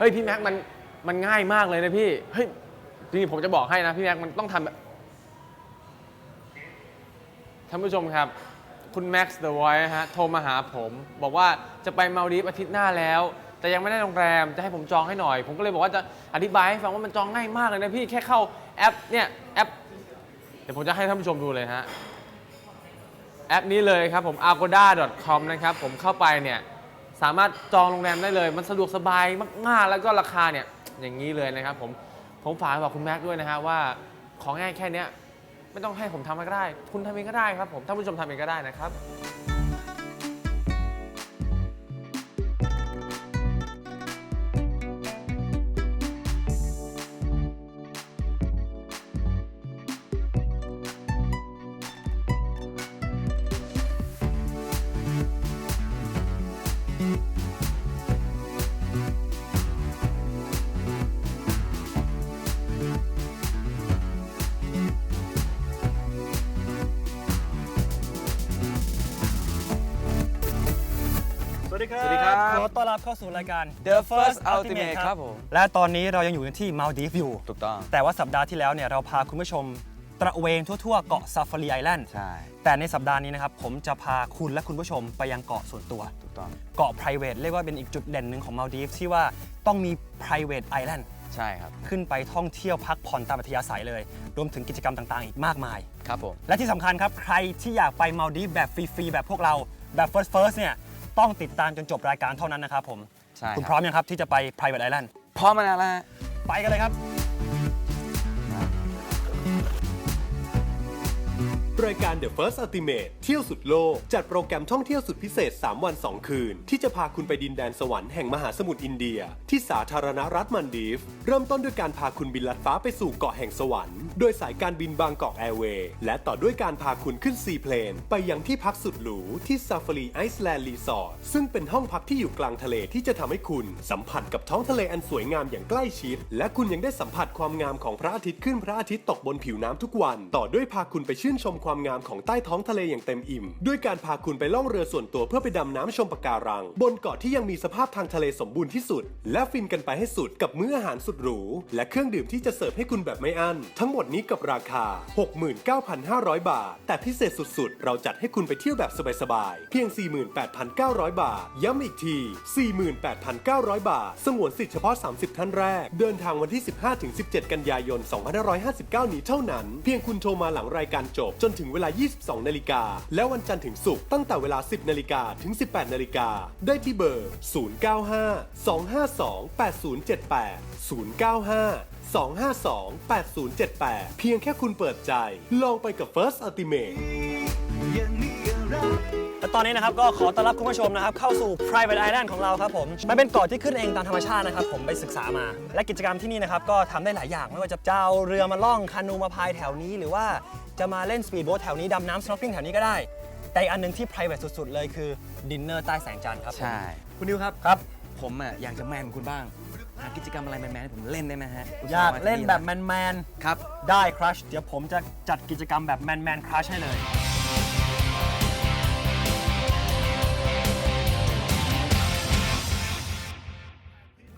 เฮ้ยพี่แม็กมันมันง่ายมากเลยนะพี่เฮ้ยจริงๆผมจะบอกให้นะพี่แม็กมันต้องทำแบบท่านผู้ชมครับ คุณแม็กซ์เดอะไวท์ฮะโทรมาหาผม บอกว่าจะไปมาลดีฟอาทิตย์หน้าแล้ว แต่ยังไม่ได้โรงแรมจะให้ผมจองให้หน่อย ผมก็เลยบอกว่าจะอธิบายให้ฟังว่ามันจองง่ายมากเลยนะพี่แค่เข้าแอปเนี่ยแอปเดี๋ยวผมจะให้ท่านผู้ชมดูเลยฮะแอปนี้เลยครับผม agoda.com นะครับผมเข้าไปเนี่ย สามารถจองโรงแรมได้เลย มันสะดวกสบายมากๆ แล้วก็ราคาเนี่ยอย่างนี้เลยนะครับผมผมฝากบอกคุณแม็กด้วยนะฮะว่าของง่ายแค่เนี้ยไม่ต้องให้ผมทำก็ได้ คุณทำเองก็ได้ครับผมท่านผู้ชมทำเองก็ได้นะครับ ครับ สวัสดีครับ ขอต้อนรับเข้าสู่รายการ The First Ultimate ครับผม และตอนนี้เรายังอยู่กันที่มาลดีฟอยู่ ถูกต้อง แต่ว่าสัปดาห์ที่แล้วเนี่ยเราพาคุณผู้ชมตระเวนทั่วๆ เกาะซาฟารีไอแลนด์ ใช่ แต่ในสัปดาห์นี้นะครับ ผมจะพาคุณและคุณผู้ชมไปยังเกาะส่วนตัว ถูกต้อง เกาะ private เรียกว่าเป็นอีกจุดเด่นหนึ่งของมาลดีฟที่ว่าต้องมี private island ใช่ครับ ขึ้นไปท่องเที่ยวพักผ่อนตามอัธยาศัยเลย รวมถึงกิจกรรมต่างๆ อีกมากมาย ครับผม และที่สำคัญครับ ใครที่อยากไปมาลดีฟแบบฟรีๆ แบบพวกเรา แบบ first first เนี่ย ต้องติดตามจนจบรายการเท่านั้นนะครับผม ใช่คุณคพร้รับอมยังครับที่จะไป private island พร้อมมานานแล้วฮะ ไปกันเลยครับ รายการ The First Ultimate เที่ยวสุดโลก จัดโปรแกรมท่องเที่ยวสุดพิเศษ 3 วัน 2 คืน ที่จะพาคุณไปดินแดนสวรรค์แห่งมหาสมุทรอินเดีย ที่สาธารณรัฐมันดีฟ เริ่มต้นด้วยการพาคุณบินลัดฟ้าไปสู่เกาะแห่งสวรรค์ โดยสายการบินบางกอกแอร์เวย์และต่อด้วยการพาคุณขึ้นซีเพลนไปยังที่พักสุดหรูที่ซาฟารีไอซ์แลนด์รีสอร์ทซึ่งเป็นห้องพักที่อยู่กลางทะเลที่จะทำให้คุณ สัมผัสกับท้องทะเลอันสวยงามอย่างใกล้ชิด และคุณยังได้สัมผัสความงามของพระอาทิตย์ขึ้นพระอาทิตย์ตกบนผิวน้ำทุกวัน ต่อด้วยพาคุณไปชื่นชมความความงามของใต้ท้องทะเลอย่างเต็มอิ่ม ด้วยการพาคุณไปล่องเรือส่วนตัวเพื่อไปดำน้ำชมปะการัง บนเกาะที่ยังมีสภาพทางทะเลสมบูรณ์ที่สุด และฟินกันไปให้สุดกับมื้ออาหารสุดหรู และเครื่องดื่มที่จะเสิร์ฟให้คุณแบบไม่อั้น ทั้งหมดนี้กับราคา 69,500 บาท แต่พิเศษสุดๆ เราจัดให้คุณไปเที่ยวแบบสบายๆ เพียง 48,900 บาท ย้ำอีกที 48,900 บาท สงวนสิทธิ์เฉพาะ 30 ท่านแรก เดินทางวันที่ 15-17 กันยายน 2559 นี้เท่านั้น เพียงคุณโทรมาหลังรายการจบจนถึงเวลา 22 นาฬิกา และวันจันทร์ถึงศุกร์ตั้งแต่เวลา 10 นาฬิกาถึง 18 นาฬิกา ได้ที่เบอร์ 095 252 8078 095 252 8078 เพียงแค่คุณเปิดใจ ลองไปกับ First Ultimate และตอนนี้นะครับก็ขอต้อนรับคุณผู้ชมนะครับเข้าสู่ private island ของเราครับผมมันเป็นเกาะที่ขึ้นเองตามธรรมชาตินะครับผมไปศึกษามา และกิจกรรมที่นี่นะครับก็ทำได้หลายอย่างไม่ว่าจะเจ้าเรือมาล่องคานูมาพายแถวนี้ หรือว่าจะมาเล่นสปีดโบ๊ทแถวนี้ดำน้ำ snorkeling แถวนี้ก็ได้ แต่อีกอันหนึงที่ private สุดๆ เลยคือดินเนอร์ใต้แสงจันทร์ครับผมใช่ คุณดิวครับครับ ผมอะอยากจะแมนคุณบ้างหากิจกรรมอะไรแมนๆให้ผมเล่นได้ไหมฮะอยากเล่นแบบแมนครับๆได้ครัชเดี๋ยวผมจะจัดกิจกรรมแบบแมนๆครัชให้เลย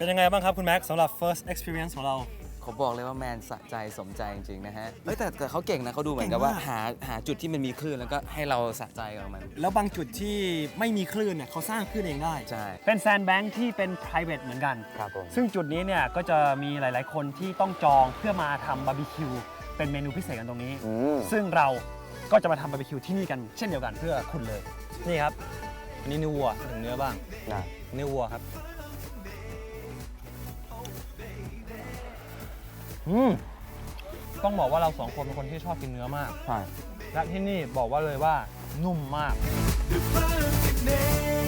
เป็นยังไงบ้างครับคุณแม็กซ์สำหรับ first experience ของเรา เขาบอกเลยว่าแมนสะใจสมใจจริงๆนะฮะเฮ้ยแต่แต่เขาเก่งนะเขาดูเหมือนกับว่าเก่งมาก หาหาจุดที่มันมีคลื่นแล้วก็ให้เราสะใจกับมันแล้วบางจุดที่ไม่มีคลื่นเนี่ยเขาสร้างคลื่นเองได้ ใช่เป็นแซนด์แบงค์ที่เป็น private เหมือนกัน ครับผม ซึ่งจุดนี้เนี่ยก็จะมีหลายๆ คนที่ต้องจองเพื่อมาทำบาร์บีคิวเป็นเมนูพิเศษกันตรงนี้ ซึ่งเราก็จะมาทำบาร์บีคิวที่นี่กันเช่นเดียวกันเพื่อคุณเลย นี่ครับอันนี้เนื้อวัวถึงเนื้อบ้าง นะ เนื้อวัวครับ ต้องบอกว่าเราสองคนเป็นคนที่ชอบกินเนื้อมาก ใช่ และที่นี่บอกว่าเลยว่านุ่มมาก The perfect name